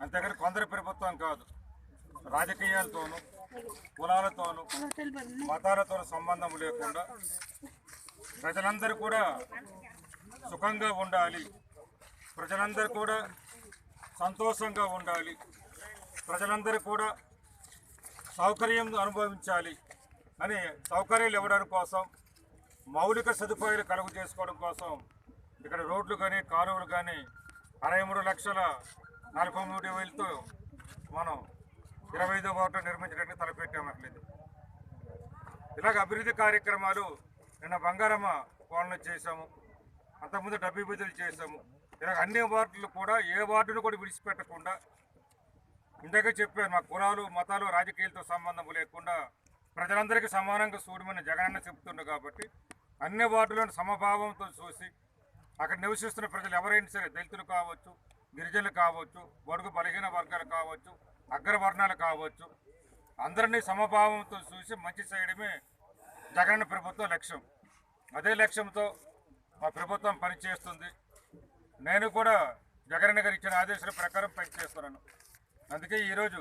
అంతేకాని కొందరి ప్రభుత్వం కాదు. రాజకీయాలతోనూ కులాలతోనూ మతాలతోనూ సంబంధం లేకుండా ప్రజలందరూ కూడా సుఖంగా ఉండాలి. ప్రజలందరూ కూడా సంతోషంగా ఉండాలి. ప్రజలందరూ కూడా సౌకర్యం అనుభవించాలి అని సౌకర్యాలు ఇవ్వడం కోసం మౌలిక సదుపాయాలు కలుగు చేసుకోవడం కోసం ఇక్కడ రోడ్లు కానీ కాలువలు కానీ అరవై మూడు లక్షల నలభై మూడు వేలతో మనం ఇరవై ఐదో వార్డు నిర్మించడానికి తలపెట్టామట్లేదు. ఇలాగ అభివృద్ధి కార్యక్రమాలు నిన్న బంగారమ్మ పాలన చేశాము. అంతకుముందు డబ్బు బదులు చేశాము. ఇలాగ అన్ని వార్డులు కూడా ఏ వార్డును కూడా విడిచిపెట్టకుండా ఇందాక చెప్పాను మా కులాలు మతాలు రాజకీయాలతో సంబంధం లేకుండా ప్రజలందరికీ సమానంగా చూడమని జగనన్న చెప్తుండే కాబట్టి అన్ని వార్డులను సమభావంతో చూసి అక్కడ నివసిస్తున్న ప్రజలు ఎవరైనా సరే దళితులు కావచ్చు గిరిజనులు కావచ్చు బడుగు బలహీన వర్గాలు కావచ్చు అగ్రవర్ణాలు కావచ్చు అందరినీ సమభావంతో చూసి మంచి చేయడమే జగన్ ప్రభుత్వం లక్ష్యం. అదే లక్ష్యంతో మా ప్రభుత్వం పనిచేస్తుంది. నేను కూడా జగన్ గారు ఇచ్చిన ఆదేశాల ప్రకారం పనిచేస్తున్నాను. అందుకే ఈరోజు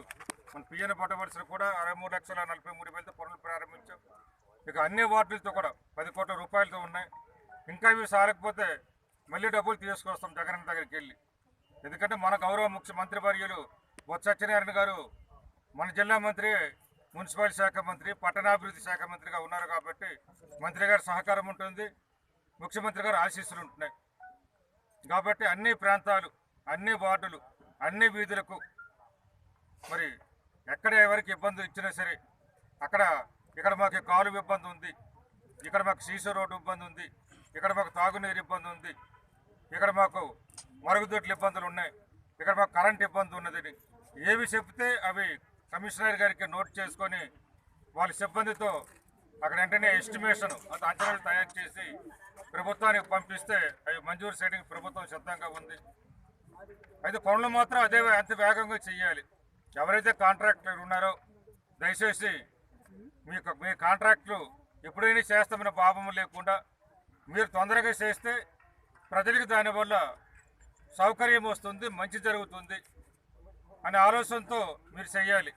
మన పిఎన్ పట్టవలసిన కూడా అరవై మూడు లక్షల నలభై మూడు వేలతో పనులు ప్రారంభించాం. ఇక అన్ని వార్డులతో కూడా పది కోట్ల రూపాయలతో ఉన్నాయి. ఇంకా ఇవి సారకపోతే మళ్ళీ డబ్బులు తీసుకొస్తాం జగన్ దగ్గరికి వెళ్ళి. ఎందుకంటే మన గౌరవ ముఖ్యమంత్రి వర్యులు బొత్స సత్యనారాయణ గారు మన జిల్లా మంత్రి మున్సిపల్ శాఖ మంత్రి పట్టణాభివృద్ధి శాఖ మంత్రిగా ఉన్నారు కాబట్టి మంత్రి గారి సహకారం ఉంటుంది ముఖ్యమంత్రి గారు ఆశీస్సులు ఉంటున్నాయి. కాబట్టి అన్ని ప్రాంతాలు అన్ని వార్డులు అన్ని వీధులకు మరి ఎక్కడ ఎవరికి ఇబ్బంది ఇచ్చినా సరే అక్కడ ఇక్కడ మాకు కాలు ఇబ్బంది ఉంది ఇక్కడ మాకు సీసీ రోడ్డు ఇబ్బంది ఉంది ఇక్కడ మాకు తాగునీరు ఇబ్బంది ఉంది ఇక్కడ మాకు మరుగుదొడ్ల ఇబ్బందులు ఉన్నాయి. ఇక్కడ మాకు కరెంట్ ఇబ్బంది ఉన్నదని ఏవి చెప్తే అవి కమిషనర్ గారికి నోట్ చేసుకొని వాళ్ళ సిబ్బందితో అక్కడ వెంటనే ఎస్టిమేషన్ అంత అంచనాలు తయారు చేసి ప్రభుత్వానికి పంపిస్తే అవి మంజూరు చేయడానికి ప్రభుత్వం సిద్ధంగా ఉంది. అయితే పనులు మాత్రం అదే అంత వేగంగా చేయాలి ఎవరైతే కాంట్రాక్టర్ ఉన్నారో దయచేసి మీకు మీ కాంట్రాక్టులు ఎప్పుడైనా చేస్తామన్న భావం లేకుండా మీరు తొందరగా చేస్తే ప్రజలకు దానివల్ల సౌకర్యం వస్తుంది మంచి జరుగుతుంది అనే ఆలోచనతో మీరు చేయాలి